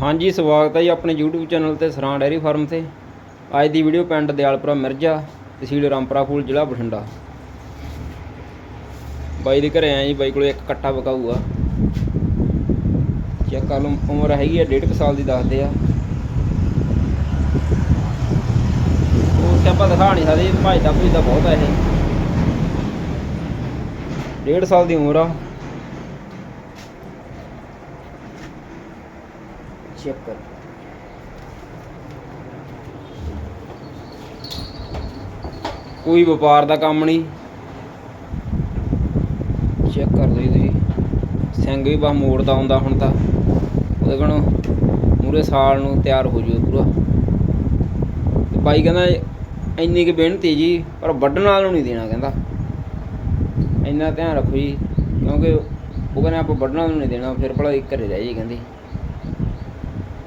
ਹਾਂਜੀ, ਸਵਾਗਤ ਹੈ ਜੀ ਆਪਣੇ YouTube ਚੈਨਲ ਤੇ ਸਰਾਂ ਡੈਰੀ ਫਾਰਮ ਤੇ। ਅੱਜ ਦੀ ਵੀਡੀਓ ਪਿੰਡ ਦਿਆਲਪੁਰਾ ਮਿਰਜ਼ਾ ਤਹਿਸੀਲ ਰਾਮਪੁਰਾ ਫੂਲ ਜ਼ਿਲ੍ਹਾ ਬਠਿੰਡਾ। ਬਾਈ ਦੇ ਘਰੇ ਆਏ ਜੀ, ਬਾਈ ਕੋਲੇ ਇੱਕ ਕੱਟਾ ਬਕਾਊ ਆ ਚੈੱਕ ਕਰ ਲਓ, ਉਮਰ ਹੈਗੀ ਆ, ਡੇਢ ਕੁ ਸਾਲ ਦੀ ਦੱਸਦੇ ਆ। ਉਹ ਤੇ ਆਪਾਂ ਦਿਖਾ ਨਹੀਂ ਸਕਦੇ ਭਜਦਾ ਭੁਜਦਾ ਬਹੁਤ ਆ ਇਹ। ਡੇਢ ਸਾਲ ਦੀ ਉਮਰ ਆ। ਚੈੱਕ ਕਰ। ਕੋਈ ਵਪਾਰ ਦਾ ਕੰਮ ਨਹੀਂ। ਚੈੱਕ ਕਰ ਲਓ ਜੀ ਤੁਸੀਂ। ਸਿੰਘ ਵੀ ਬਾ ਮੋੜਦਾ ਆਉਂਦਾ ਹੁਣ ਤਾਂ। ਉਹਦੇ ਕਣ ਮੂਰੇ ਸਾਲ ਨੂੰ ਤਿਆਰ ਹੋ ਜੂ ਪੂਰਾ। ਤੇ ਬਾਈ ਕਹਿੰਦਾ ਇੰਨੀ ਕਿ ਬੇਨਤੀ ਜੀ, ਪਰ ਵੱਢਣ ਨਾਲ ਨਹੀਂ ਦੇਣਾ ਕਹਿੰਦਾ। ਇੰਨਾ ਧਿਆਨ ਰੱਖੋ ਜੀ, ਕਿਉਂਕਿ ਉਹ ਕਹਿੰਦਾ ਆਪਾਂ ਵੱਢਣ ਨਾਲ ਨੂੰ ਨਹੀਂ ਦੇਣਾ, ਫਿਰ ਭਲਾ ਘਰੇ ਰਹਿ ਜੀ ਕਹਿੰਦੀ।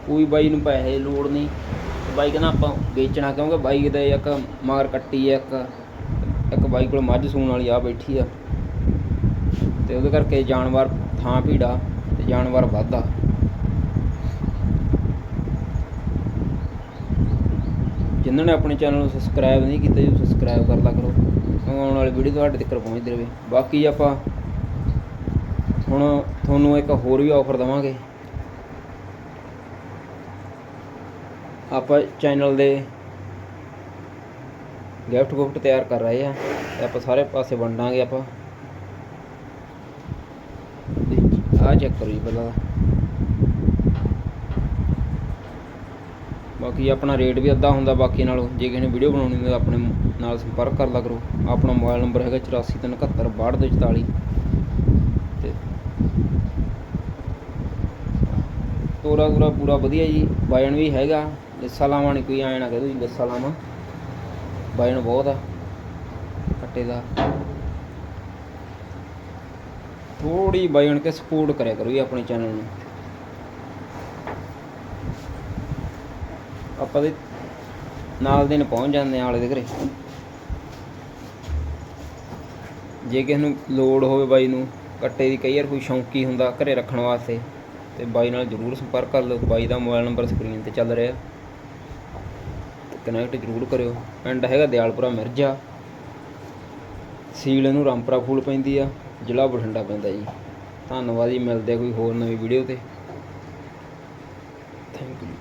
ਕੋਈ ਬਾਈ ਨੂੰ ਪੈਸੇ ਦੀ ਲੋੜ ਨਹੀਂ। ਬਾਈ ਕਹਿੰਦਾ ਆਪਾਂ ਵੇਚਣਾ ਕਿਉਂਕਿ ਬਾਈ ਦਾ ਇੱਕ ਮਾਰ ਕੱਟੀ ਹੈ ਇੱਕ ਇੱਕ ਬਾਈ ਕੋਲ ਮੱਝ ਸੂਣ ਵਾਲੀ ਆ ਬੈਠੀ ਆ। ਤੇ ਉਹਦੇ ਕਰਕੇ ਜਾਨਵਰ ਥਾਂ ਭੀੜਾ ਤੇ ਜਾਨਵਰ ਵੱਧਦਾ ਜਿਨ੍ਹਾਂ ਨੇ ਆਪਣੇ ਚੈਨਲ ਨੂੰ ਸਬਸਕ੍ਰਾਈਬ ਨਹੀਂ ਕੀਤਾ ਜੀ ਸਬਸਕ੍ਰਾਈਬ ਕਰ ਲਾ ਕਰੋ। ਆਉਣ ਵਾਲੀ ਵੀਡੀਓ ਤੁਹਾਡੇ ਤੱਕ ਪਹੁੰਚਦੀ ਰਹੇ। ਬਾਕੀ ਆਪਾਂ ਹੁਣ ਤੁਹਾਨੂੰ ਇੱਕ ਹੋਰ ਵੀ ਆਫਰ ਦਵਾਂਗੇ। ਆਪਾਂ ਚੈਨਲ ਦੇ ਗਿਫਟ ਗੁਫਟ ਤਿਆਰ ਕਰ ਰਹੇ ਆ ਤੇ ਆਪਾਂ ਸਾਰੇ ਪਾਸੇ ਵੰਡਾਂਗੇ ਆਪਾਂ। ਆ ਚੈੱਕ ਕਰੋ ਜੀ ਪਹਿਲਾਂ ਬਾਕੀ ਆਪਣਾ ਰੇਟ ਵੀ ਅੱਧਾ ਹੁੰਦਾ ਬਾਕੀ ਨਾਲੋਂ, ਜੇ ਕਿਸੇ ਨੇ ਵੀਡੀਓ ਬਣਾਉਣੀ ਤਾਂ ਆਪਣੇ ਨਾਲ ਸੰਪਰਕ ਕਰ ਲਾ ਕਰੋ। ਆਪਣਾ ਮੋਬਾਈਲ ਨੰਬਰ ਹੈਗਾ 8437 62 ਤੇ ਤੋਰਾ ਤੋਰਾ ਪੂਰਾ ਵਧੀਆ ਜੀ, ਵਜਨ ਵੀ ਹੈਗਾ। ਲਿੱਸਾ ਲਾਵਾਂ ਨਹੀਂ ਕੋਈ, ਐਂ ਨਾ ਕਹਦੋ ਜੀ, ਲਿੱਸਾ ਲਾਵਾਂ। ਵਜਨ ਬਹੁਤ ਆ ਕੱਟੇ ਦਾ। ਥੋੜੀ ਵਜਨ ਕੇ ਸਪੋਰਟ ਕਰਿਆ ਕਰੋ ਜੀ ਆਪਣੇ ਚੈਨਲ ਨੂੰ। ਆਪਾਂ ਦੇ ਨਾਲ ਦਿਨ ਪਹੁੰਚ ਜਾਂਦੇ ਆ ਆਲੇ ਦੇ ਘਰੇ। ਜੇ ਕਿਸੇ ਨੂੰ ਲੋੜ ਹੋਵੇ ਬਾਈ ਨੂੰ ਕੱਟੇ ਦੀ ਕਈ ਵਾਰ ਕੋਈ ਸ਼ੌਂਕੀ ਹੁੰਦਾ ਘਰੇ ਰੱਖਣ ਵਾਸਤੇ, ਤੇ ਬਾਈ ਨਾਲ ਜਰੂਰ ਸੰਪਰਕ ਕਰ ਲਓ। ਬਾਈ ਦਾ ਮੋਬਾਈਲ ਨੰਬਰ ਸਕਰੀਨ ਤੇ ਚੱਲ ਰਿਹਾ। ਕਨੈਕਟ ਜ਼ਰੂਰ ਕਰਿਓ। ਪਿੰਡ ਹੈਗਾ ਦਿਆਲਪੁਰਾ ਮਿਰਜਾ। ਸੀਲ ਇਹਨੂੰ ਰਾਮਪੁਰਾ ਫੂਲ ਪੈਂਦੀ ਆ, ਜ਼ਿਲ੍ਹਾ ਬਠਿੰਡਾ ਪੈਂਦਾ ਜੀ। ਧੰਨਵਾਦ ਜੀ, ਮਿਲਦੇ ਕੋਈ ਹੋਰ ਨਵੀਂ ਵੀਡੀਓ ਤੇ। Thank you